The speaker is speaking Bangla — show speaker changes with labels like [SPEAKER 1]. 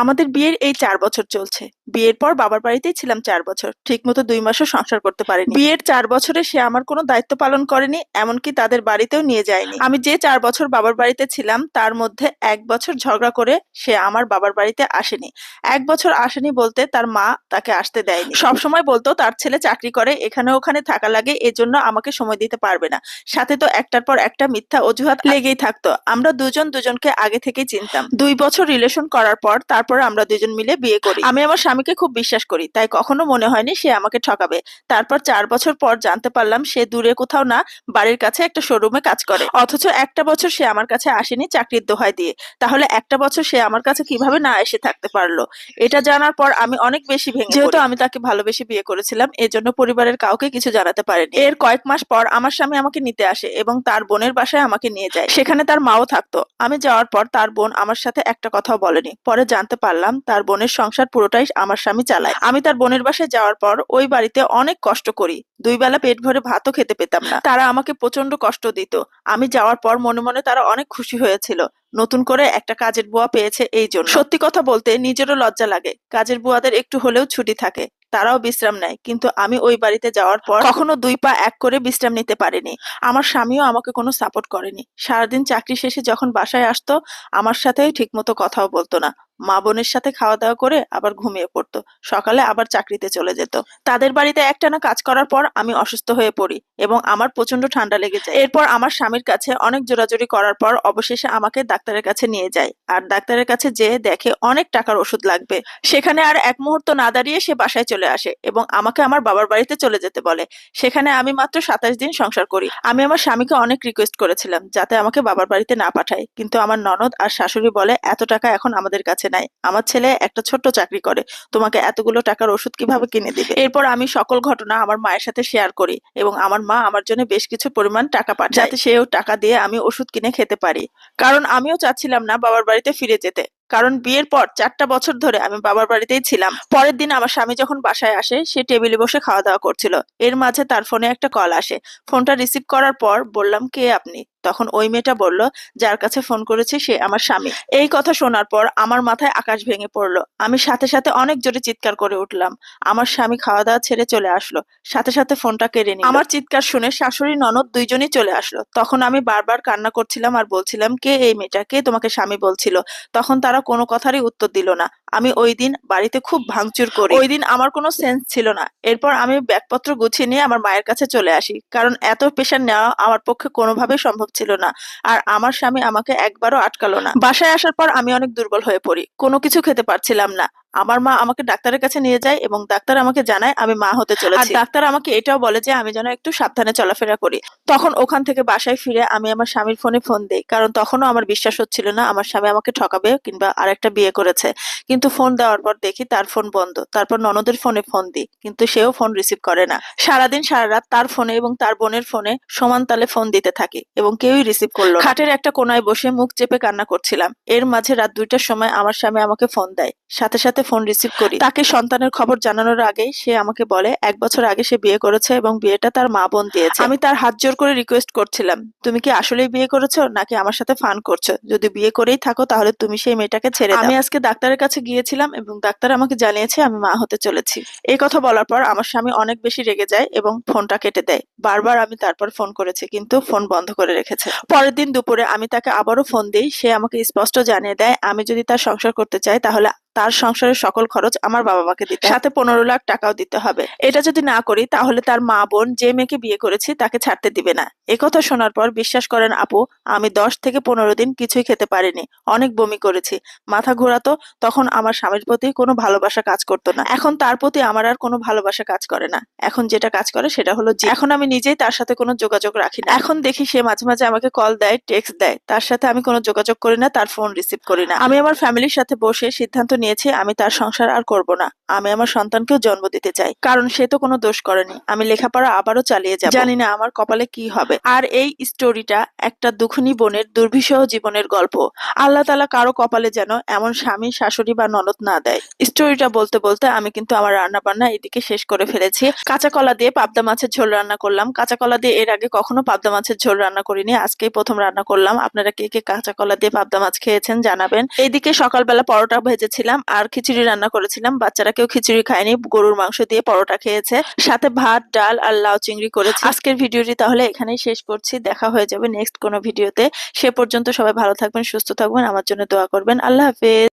[SPEAKER 1] আমাদের বিয়ের এই চার বছর চলছে। বিয়ের পর বাবার বাড়িতেই ছিলাম চার বছর। ঠিক মতো দুই মাসও সংসার করতে পারিনি। বিয়ের চার বছরে সে আমার কোনো দায়িত্ব পালন করেনি, এমনকি তাদের বাড়িতেও নিয়ে যায়নি। আমি যে চার বছর বাবার বাড়িতে ছিলাম, তার মধ্যে এক বছর ঝগড়া করে সে আমার বাবার বাড়িতে আসেনি। এক বছর আসেনি বলতে তার মা তাকে আসতে দেয়নি। সবসময় বলতো, তার ছেলে চাকরি করে, এখানে ওখানে থাকা লাগে, এজন্য আমাকে সময় দিতে পারবে না। সাথে তো একটার পর একটা মিথ্যা অজুহাত লেগেই থাকতো। আমরা দুজন দুজনকে আগে থেকেই চিনতাম। দুই বছর রিলেশন করার পর তারপর আমরা দুজন মিলে বিয়ে করি। আমি আমার স্বামীকে খুব বিশ্বাস করি, তাই কখনো মনে হয়নি সে আমাকে ঠকাবে। তারপর চার বছর পর জানতে পারলাম সে দূরে কোথাও না, বাড়ির কাছে একটা শোরুমে কাজ করে। অথচ একটা বছর সে আমার কাছে আসেনি চাকরির দোহাই দিয়ে। তাহলে একটা বছর সে আমার কাছে কীভাবে না এসে থাকতে পারল? এটা জানার পর আমি অনেক বেশি ভেঙে যেহেতু আমি তাকে ভালোবেসে বিয়ে করেছিলাম, এজন্য পরিবারের কাউকে কিছু জানাতে পারেনি। এর কয়েক মাস পর আমার স্বামী আমাকে নিতে আসে এবং তার বোনের বাসায় আমাকে নিয়ে যায়। সেখানে তার মাও থাকতো। আমি যাওয়ার পর তার বোন আমার সাথে একটা কথাও বলেনি। পরে জানতে পারলাম, তার বোনের সংসার পুরোটাই আমার স্বামী চালায়। আমি তার বোনের বাসায় যাওয়ার পর ওই বাড়িতে অনেক কষ্ট করি। দুই বেলা পেট ভরে ভাতও খেতে পেতাম না। তারা আমাকে প্রচণ্ড কষ্ট দিত। আমি যাওয়ার পর মনে মনে তারা অনেক খুশি হয়েছিল। নতুন করে একটা কাজের বুয়া পেয়েছে এই জন্য। সত্যি কথা বলতে নিজেরও লজ্জা লাগে। কাজের বুয়াদের একটু হলেও ছুটি থাকে। তারাও বিশ্রাম নেয়। কিন্তু আমি ওই বাড়িতে যাওয়ার পর কখনো দুই পা এক করে বিশ্রাম নিতে পারিনি। আমার স্বামীও আমাকে কোনো সাপোর্ট করেনি। সারাদিন চাকরি শেষে যখন বাসায় আসতো, আমার সাথেই ঠিকমতো কথাও বলতো না। মা বোনের সাথে খাওয়া দাওয়া করে আবার ঘুমিয়ে পড়তো। সকালে আবার চাকরিতে চলে যেত। তাদের বাড়িতে একটানা কাজ করার পর আমি অসুস্থ হয়ে পড়ি এবং আমার প্রচণ্ড ঠান্ডা লেগে যায়। এরপর আমার স্বামীর কাছে অনেক জোরাজুরি করার পর অবশেষে আমাকে ডাক্তারের কাছে নিয়ে যায় আর ডাক্তারের কাছে যেয়ে দেখে অনেক টাকার ওষুধ লাগবে। সেখানে আর এক মুহূর্ত না দাঁড়িয়ে সে বাসায় চলে আসে এবং আমাকে আমার বাবার বাড়িতে চলে যেতে বলে। সেখানে আমি মাত্র সাতাশ দিন সংসার করি। আমি আমার স্বামীকে অনেক রিকোয়েস্ট করেছিলাম যাতে আমাকে বাবার বাড়িতে না পাঠায়। কিন্তু আমার ননদ আর শাশুড়ি বলে, এত টাকা এখন আমাদের কাছে নাই। আমার ছেলে একটা ছোট্ট চাকরি করে। তোমাকে এতগুলো টাকার ওষুধ কীভাবে কিনে দিবে? এরপর আমি সকল ঘটনা আমার মায়ের সাথে শেয়ার করি এবং আমার মা আমার জন্য বেশ কিছু পরিমাণ টাকা পাঠায় যাতে সেও টাকা দিয়ে আমি ওষুধ কিনে খেতে পারি। কারণ আমিও চাচ্ছিলাম না বাবার বাড়িতে ফিরে যেতে। কারণ বিয়ের পর চারটা বছর ধরে আমি বাবার বাড়িতেই ছিলাম। পরের দিন আমার স্বামী যখন বাসায় আসে সে টেবিলে বসে খাওয়া দাওয়া করছিল। এর মাঝে তার ফোনে একটা কল আসে। ফোনটা রিসিভ করার পর বললাম কে আপনি? তখন ওই মেয়েটা বলল, যার কাছে ফোন করেছি সে আমার স্বামী। এই কথা শোনার পর আমার মাথায় আকাশ ভেঙে পড়ল। আমি সাথে সাথে অনেক জোরে চিৎকার করে উঠলাম। আমার স্বামী খাওয়া দাওয়া ছেড়ে চলে আসলো। সাথে সাথে ফোনটা কেড়ে নিল। আমার চিৎকার শুনে শাশুড়ি ননদ দুইজনই চলে আসলো। তখন আমি বারবার কান্না করছিলাম আর বলছিলাম, কে এই মেয়েটা? কে তোমাকে স্বামী বলছিল? তখন তারা কোনো কথারই উত্তর দিল না। আমি ওই দিন বাড়িতে খুব ভাঙচুর করি। ওই দিন আমার কোনো সেন্স ছিল না। এরপর আমি ব্যাগপত্র গুছিয়ে নিয়ে আমার মায়ের কাছে চলে আসি। কারণ এত প্রেশার নেওয়া আমার পক্ষে কোনোভাবেই সম্ভব ছিল না। আর আমার স্বামী আমাকে একবারও আটকালো না। বাসায় আসার পর আমি অনেক দুর্বল হয়ে পড়ি। কোনো কিছু খেতে পারছিলাম না। আমার মা আমাকে ডাক্তারের কাছে নিয়ে যায় এবং ডাক্তার আমাকে জানায় আমি মা হতে চলেছি। আর ডাক্তার আমাকে এটাও বলে যে আমি যেন একটু সাবধানে চলাফেরা করি। তখন ওখান থেকে বাসায় ফিরে আমি আমার স্বামীর ফোনে ফোন দিই কারণ তখনও আমার বিশ্বাস হচ্ছিল না আমার স্বামী আমাকে ঠকাবে কিংবা আরেকটা বিয়ে করেছে। কিন্তু ফোন দেওয়ার পর দেখি তার ফোন বন্ধ তারপর ননদের ফোনে ফোন দিই কিন্তু সেও ফোন রিসিভ করে না। সারাদিন সারা রাত তার ফোনে এবং তার বোনের ফোনে সমান তালে ফোন দিতে থাকি এবং কেউই রিসিভ করল। খাটের একটা কোনায় বসে মুখ চেপে কান্না করছিলাম। এর মাঝে রাত দুইটার সময় আমার স্বামী আমাকে ফোন দেয়। সাথে সাথে ফোন রিসিভ করি। তাকে সন্তানের খবর জানানোর আগেই সে আমাকে বলে এক বছর আগে সে বিয়ে করেছে এবং বিয়েটা তার মা বোন দিয়েছে। আমি তার হাত জোর করে রিকোয়েস্ট করছিলাম তুমি কি আসলেই বিয়ে করেছ নাকি আমার সাথে ফান করছ? যদি বিয়ে করেই থাকো তাহলে তুমি সেই মেয়েটাকে ছেড়ে আমি আজকে ডাক্তারের কাছে গিয়েছিলাম এবং ডাক্তার আমাকে জানিয়েছে আমি মা হতে চলেছি। এই কথা বলার পর আমার স্বামী অনেক বেশি রেগে যায় এবং ফোনটা কেটে দেয়। বারবার আমি তারপর ফোন করেছি কিন্তু ফোন বন্ধ করে রেখেছে। পরের দিন দুপুরে আমি তাকে আবারও ফোন দিই সে আমাকে স্পষ্ট জানিয়ে দেয় আমি যদি তার সংসার করতে চাই তাহলে তার সংসারের সকল খরচ আমার বাবা মাকে দিতে সাথে পনেরো লাখ টাকাও দিতে হবে। এটা যদি না করি, তাহলে তার মা বোন যে মেয়েকে বিয়ে করেছি, তাকে ছাড়তে দিবে না। একথা শোনার পর বিশ্বাস করেন, আপু, আমি দশ থেকে পনেরো দিন কিছুই খেতে পারিনি। অনেক বমি করেছি। মাথা ঘোরাতো তখন আমার স্বামীর প্রতি কোনো ভালোবাসা কাজ করতো না। এখন তার প্রতি আমার আর কোনো ভালোবাসা কাজ করে না। এখন যেটা কাজ করে সেটা হলো যে, এখন আমি নিজেই তার সাথে কোনো যোগাযোগ রাখি না। এখন দেখি সে মাঝে মাঝে আমাকে কল দেয়, টেক্সট দেয়। তার সাথে আমি কোনো যোগাযোগ করি না, তার ফোন রিসিভ করি না। আমি আমার ফ্যামিলির সাথে বসে সিদ্ধান্ত নিয়েছি, আমি তার সংসার আর করব না। আমি আমার সন্তানকেও জন্ম দিতে চাই, কারণ সে তো কোনো দোষ করেনি। আমি লেখাপড়া আবারও চালিয়ে যাব। জানি না আমার কপালে কি হবে। আর এই স্টোরিটা একটা দুখুনি বোনের দুর্বিষহ জীবনের গল্প। আল্লাহ তালা কারও কপালে যেন এমন স্বামী, শাশুড়ি বা ননদ না দেয়। স্টোরিটা বলতে বলতে আমি কিন্তু আমার রান্না বান্না এদিকে শেষ করে ফেলেছি। কাঁচা কলা দিয়ে পাবদা মাছের ঝোল রান্না করলাম। কাঁচা কলা দিয়ে এর আগে কখনো পাবদা মাছের ঝোল রান্না করিনি। আজকেই প্রথম রান্না করলাম। আপনারা কে কে কাঁচা কলা দিয়ে পাবদা মাছ খেয়েছেন জানাবেন। এইদিকে সকালবেলা পরোটা ভেজেছিলাম। করেছিলাম আর খিচুড়ি রান্না করেছিলাম। বাচ্চারা কেউ খিচুড়ি খায়নি, গরুর মাংস দিয়ে পরোটা খেয়েছে। সাথে ভাত, ডাল আর লাউ চিংড়ি করেছি। আজকের ভিডিওটি তাহলে এখানেই শেষ করছি। দেখা হয়ে যাবে নেক্সট কোনো ভিডিওতে। সে পর্যন্ত সবাই ভালো থাকবেন, সুস্থ থাকবেন, আমার জন্য দোয়া করবেন। আল্লাহ হাফেজ।